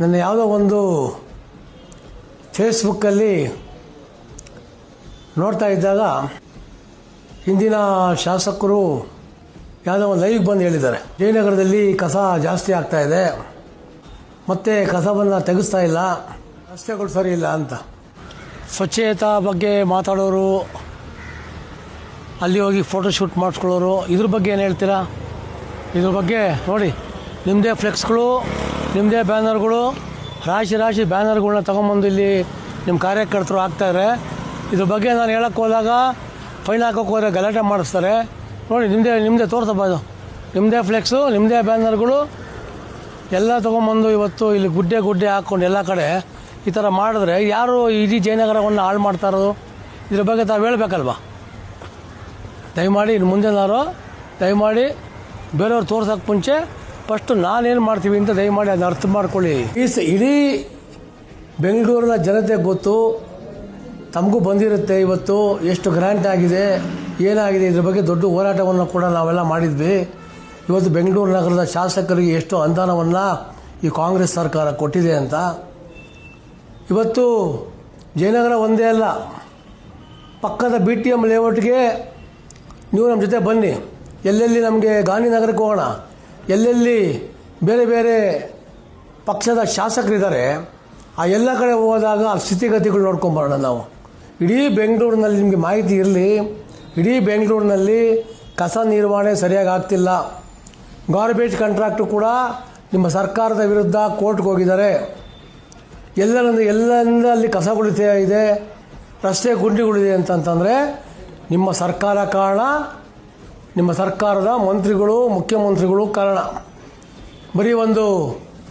ನನ್ನ ಯಾವುದೋ ಒಂದು ಫೇಸ್ಬುಕ್ಕಲ್ಲಿ ನೋಡ್ತಾ ಇದ್ದಾಗ ಹಿಂದಿನ ಶಾಸಕರು ಯಾವುದೋ ಒಂದು ಲೈವ್ ಬಂದು ಹೇಳಿದ್ದಾರೆ. ಜಯನಗರದಲ್ಲಿ ಕಸ ಜಾಸ್ತಿ ಆಗ್ತಾ ಇದೆ. ಮತ್ತೆ ಕಸವನ್ನು ತೆಗೆಸ್ತಾ ಇಲ್ಲ. ರಸ್ತೆಗಳು ಸರಿ ಇಲ್ಲ ಅಂತ. ಸ್ವಚ್ಛತಾ ಬಗ್ಗೆ ಮಾತಾಡೋರು, ಅಲ್ಲಿ ಹೋಗಿ ಫೋಟೋಶೂಟ್ ಮಾಡಿಸ್ಕೊಳ್ಳೋರು, ಇದ್ರ ಬಗ್ಗೆ ಏನು ಹೇಳ್ತೀರಾ? ಇದ್ರ ಬಗ್ಗೆ ನೋಡಿ. ನಿಮ್ಮದೇ ಫ್ಲೆಕ್ಸ್ಗಳು ನಿಮ್ಮದೇ ಬ್ಯಾನರ್ಗಳು, ರಾಶಿ ರಾಶಿ ಬ್ಯಾನರ್ಗಳನ್ನ ತೊಗೊಂಬಂದು ಇಲ್ಲಿ ನಿಮ್ಮ ಕಾರ್ಯಕರ್ತರು ಹಾಕ್ತಾರೆ ಇದ್ರ. ಬಗ್ಗೆ ನಾನು ಹೇಳಕ್ಕೆ ಹೋದಾಗ ಫೈನ್ ಹಾಕೋಕೆ ಹೋದರೆ ಗಲಾಟೆ ಮಾಡಿಸ್ತಾರೆ. ನೋಡಿ ನಿಮ್ಮದೇ ನಿಮ್ಮದೇ ತೋರಿಸಬಾರ್ದು ನಿಮ್ಮದೇ ಫ್ಲೆಕ್ಸು ನಿಮ್ಮದೇ ಬ್ಯಾನರ್ಗಳು, ಎಲ್ಲ ತೊಗೊಂಬಂದು ಇವತ್ತು ಇಲ್ಲಿ ಗುಡ್ಡೆ ಗುಡ್ಡೆ ಹಾಕ್ಕೊಂಡು ಎಲ್ಲ ಕಡೆ ಈ ಥರ ಮಾಡಿದ್ರೆ ಯಾರು ಇಡೀ ಜಯನಗರವನ್ನು ಹಾಳು ಮಾಡ್ತಾ ಇರೋದು? ಇದ್ರ ಬಗ್ಗೆ ತಾವು ಹೇಳ್ಬೇಕಲ್ವಾ? ದಯಮಾಡಿ ಇನ್ನು ಮುಂದೆನಾರು ದಯಮಾಡಿ ಬೇರೆಯವ್ರು ತೋರ್ಸೋಕೆ ಮುಂಚೆ ಫಸ್ಟು ನಾನೇನು ಮಾಡ್ತೀವಿ ಅಂತ ದಯಮಾಡಿ ಅದನ್ನ ಅರ್ಥ ಮಾಡ್ಕೊಳ್ಳಿ. ಈಸ್ ಇಡೀ ಬೆಂಗಳೂರಿನ ಜನತೆ ಗೊತ್ತು, ತಮಗೂ ಬಂದಿರುತ್ತೆ ಇವತ್ತು, ಎಷ್ಟು ಗ್ರ್ಯಾಂಟ್ ಆಗಿದೆ, ಏನಾಗಿದೆ, ಇದ್ರ ಬಗ್ಗೆ ದೊಡ್ಡ ಹೋರಾಟವನ್ನು ಕೂಡ ನಾವೆಲ್ಲ ಮಾಡಿದ್ವಿ. ಇವತ್ತು ಬೆಂಗಳೂರು ನಗರದ ಶಾಸಕರಿಗೆ ಎಷ್ಟು ಅನುದಾನವನ್ನು ಈ ಕಾಂಗ್ರೆಸ್ ಸರ್ಕಾರ ಕೊಟ್ಟಿದೆ ಅಂತ. ಇವತ್ತು ಜಯನಗರ ಒಂದೇ ಅಲ್ಲ, ಪಕ್ಕದ ಬಿ ಟಿ ಎಂ ಲೇಔಟ್ಗೆ ನೀವು ನಮ್ಮ ಜೊತೆ ಬನ್ನಿ. ಎಲ್ಲೆಲ್ಲಿ ನಮಗೆ ಗಾಂಧಿನಗರಕ್ಕೆ ಹೋಗೋಣ? ಎಲ್ಲೆಲ್ಲಿ ಬೇರೆ ಬೇರೆ ಪಕ್ಷದ ಶಾಸಕರಿದ್ದಾರೆ, ಆ ಎಲ್ಲ ಕಡೆ ಹೋದಾಗ ಆ ಸ್ಥಿತಿಗತಿಗಳು ನೋಡ್ಕೊಂಬರೋಣ ನಾವು. ಇಡೀ ಬೆಂಗಳೂರಿನಲ್ಲಿ ನಿಮಗೆ ಮಾಹಿತಿ ಇರಲಿ, ಇಡೀ ಬೆಂಗಳೂರಿನಲ್ಲಿ ಕಸ ನಿರ್ವಹಣೆ ಸರಿಯಾಗಿ ಆಗ್ತಿಲ್ಲ. ಗಾರ್ಬೇಜ್ ಕಾಂಟ್ರಾಕ್ಟು ಕೂಡ ನಿಮ್ಮ ಸರ್ಕಾರದ ವಿರುದ್ಧ ಕೋರ್ಟ್ಗೆ ಹೋಗಿದ್ದಾರೆ. ಎಲ್ಲರಿಂದ ಎಲ್ಲರಿಂದ ಅಲ್ಲಿ ಕಸ ಇದೆ, ರಸ್ತೆ ಗುಂಡಿಗಳಿದೆ ಅಂತಂತಂದರೆ ನಿಮ್ಮ ಸರ್ಕಾರ ಕಾರಣ ನಿಮ್ಮ ಸರ್ಕಾರದ ಮಂತ್ರಿಗಳು, ಮುಖ್ಯಮಂತ್ರಿಗಳು ಕಾರಣ. ಬರೀ ಒಂದು,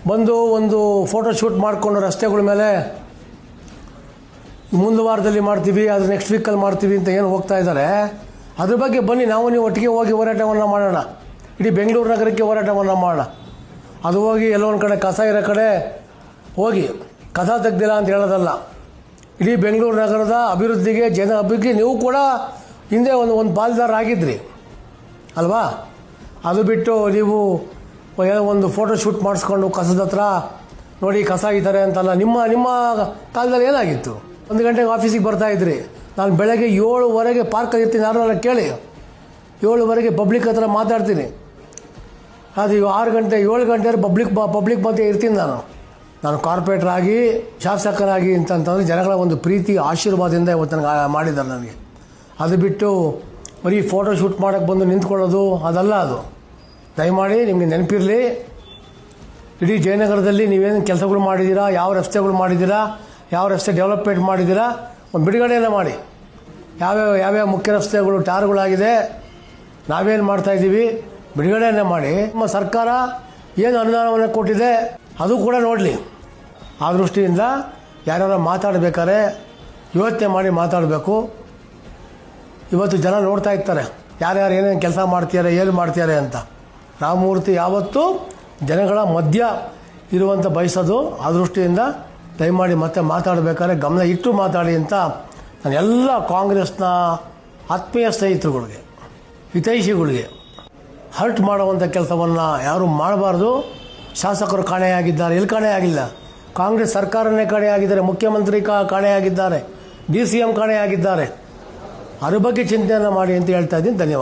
ಬಂದು ಒಂದು ಫೋಟೋ ಶೂಟ್ ಮಾಡಿಕೊಂಡು ರಸ್ತೆಗಳ ಮೇಲೆ ಮುಂದೆ ವಾರದಲ್ಲಿ ಮಾಡ್ತೀವಿ ಅದು ನೆಕ್ಸ್ಟ್ ವೀಕಲ್ಲಿ ಮಾಡ್ತೀವಿ ಅಂತ ಏನು ಹೋಗ್ತಾ ಇದ್ದಾರೆ. ಅದ್ರ ಬಗ್ಗೆ ಬನ್ನಿ, ನಾವು ನೀವು ಒಟ್ಟಿಗೆ ಹೋಗಿ ಹೋರಾಟವನ್ನು ಮಾಡೋಣ. ಇಡೀ ಬೆಂಗಳೂರು ನಗರಕ್ಕೆ ಹೋರಾಟವನ್ನು ಮಾಡೋಣ. ಅದು ಹೋಗಿ ಎಲ್ಲೊಂದು ಕಡೆ ಕಸ ಇರೋ ಕಡೆ ಹೋಗಿ ಕಸ ತೆಗ್ದಿಲ್ಲ ಅಂತ ಹೇಳೋದಲ್ಲ. ಇಡೀ ಬೆಂಗಳೂರು ನಗರದ ಅಭಿವೃದ್ಧಿಗೆ, ಜನ ಅಭಿವೃದ್ಧಿಗೆ ನೀವು ಕೂಡ ಹಿಂದೆ ಒಂದು ಒಂದು ಪಾಲುದಾರ ಆಗಿದ್ರಿ. ಅಲ್ವಾ? ಅದು ಬಿಟ್ಟು ನೀವು ಒಂದು ಫೋಟೋ ಶೂಟ್ ಮಾಡಿಸ್ಕೊಂಡು ಕಸದ ಹತ್ರ ನೋಡಿ ಕಸ ಇದ್ದಾರೆ ಅಂತಲ್ಲ, ನಿಮ್ಮ ನಿಮ್ಮ ಕಾಲದಲ್ಲಿ ಏನಾಗಿತ್ತು? ಒಂದು ಗಂಟೆಗೆ ಆಫೀಸಿಗೆ ಬರ್ತಾ ಇದ್ರಿ. ನಾನು ಬೆಳಗ್ಗೆ ಏಳುವರೆಗೆ ಪಾರ್ಕಲ್ಲಿ ಇರ್ತೀನಿ ಯಾರನ್ನ ಕೇಳಿ. ಏಳುವರೆಗೆ ಪಬ್ಲಿಕ್ ಹತ್ರ ಮಾತಾಡ್ತೀನಿ. ಅದು ಆರು ಗಂಟೆ, ಏಳು ಗಂಟೆ ಪಬ್ಲಿಕ್ ಪಬ್ಲಿಕ್ ಮಧ್ಯೆ ಇರ್ತೀನಿ ನಾನು. ನಾನು ಕಾರ್ಪೊರೇಟರ್ ಆಗಿ ಶಾಸಕರಾಗಿ ಅಂತಂತಂದರೆ ಜನಗಳ ಒಂದು ಪ್ರೀತಿ, ಆಶೀರ್ವಾದದಿಂದ ಇವತ್ತು ನನಗೆ ಮಾಡಿದ್ದಾರೆ ನನಗೆ. ಅದು ಬಿಟ್ಟು ಬರೀ ಫೋಟೋ ಶೂಟ್ ಮಾಡೋಕ್ಕೆ ಬಂದು ನಿಂತ್ಕೊಳ್ಳೋದು, ಅದಲ್ಲ ಅದು. ದಯಮಾಡಿ ನಿಮಗೆ ನೆನಪಿರಲಿ. ಇಡೀ ಜಯನಗರದಲ್ಲಿ ನೀವೇನು ಕೆಲಸಗಳು ಮಾಡಿದ್ದೀರಾ ಯಾವ ರಸ್ತೆಗಳು ಮಾಡಿದ್ದೀರಾ ಯಾವ ರಸ್ತೆ ಡೆವಲಪ್ಮೆಂಟ್ ಮಾಡಿದ್ದೀರಾ ಒಂದು ಬಿಡುಗಡೆಯನ್ನು ಮಾಡಿ. ಯಾವ್ಯಾವ ಯಾವ್ಯಾವ ಮುಖ್ಯ ರಸ್ತೆಗಳು, ಟಾರ್ಗಳಾಗಿದೆ, ನಾವೇನು ಮಾಡ್ತಾ ಇದ್ದೀವಿ, ಬಿಡುಗಡೆಯನ್ನೇ ಮಾಡಿ. ನಮ್ಮ ಸರ್ಕಾರ ಏನು ಅನುದಾನವನ್ನು ಕೊಟ್ಟಿದೆ, ಅದು ಕೂಡ ನೋಡಲಿ. ಆ ದೃಷ್ಟಿಯಿಂದ ಯಾರ್ಯಾರು ಮಾತಾಡಬೇಕಾದ್ರೆ ಯೋಚನೆ ಮಾಡಿ ಮಾತಾಡಬೇಕು. ಇವತ್ತು ಜನ ನೋಡ್ತಾ ಇರ್ತಾರೆ, ಯಾರ್ಯಾರು ಏನೇನು ಕೆಲಸ ಮಾಡ್ತಿದ್ದಾರೆ ಏನು ಮಾಡ್ತಿದ್ದಾರೆ ಅಂತ. ರಾಮಮೂರ್ತಿ ಯಾವತ್ತೂ ಜನಗಳ ಮಧ್ಯ ಇರುವಂಥ ಬಯಸೋದು, ಆ ದೃಷ್ಟಿಯಿಂದ ದಯಮಾಡಿ ಮತ್ತೆ ಮಾತಾಡಬೇಕಾದ್ರೆ ಗಮನ ಇಟ್ಟು ಮಾತಾಡಿ ಅಂತ ನಾನು ಎಲ್ಲ ಕಾಂಗ್ರೆಸ್ನ ಆತ್ಮೀಯ ಸ್ನೇಹಿತರುಗಳಿಗೆ, ಹಿತೈಷಿಗಳಿಗೆ ಹರ್ಟ್ ಮಾಡುವಂಥ ಕೆಲಸವನ್ನು ಯಾರೂ ಮಾಡಬಾರ್ದು. ಶಾಸಕರು ಕಾಣೆಯಾಗಿದ್ದಾರೆ, ಎಲ್ಲಿ ಕಾಣೆಯಾಗಿಲ್ಲ. ಕಾಂಗ್ರೆಸ್ ಸರ್ಕಾರನೇ ಕಾಣೆಯಾಗಿದ್ದಾರೆ, ಮುಖ್ಯಮಂತ್ರಿ ಕಾ, ಕಾಣೆಯಾಗಿದ್ದಾರೆ ಡಿ ಸಿ ಎಂ ಕಾಣೆಯಾಗಿದ್ದಾರೆ. ಅದ್ರ ಬಗ್ಗೆ ಚಿಂತನೆ ಮಾಡಿ ಅಂತ ಹೇಳ್ತಾ ಇದ್ದೀನಿ. ಧನ್ಯವಾದ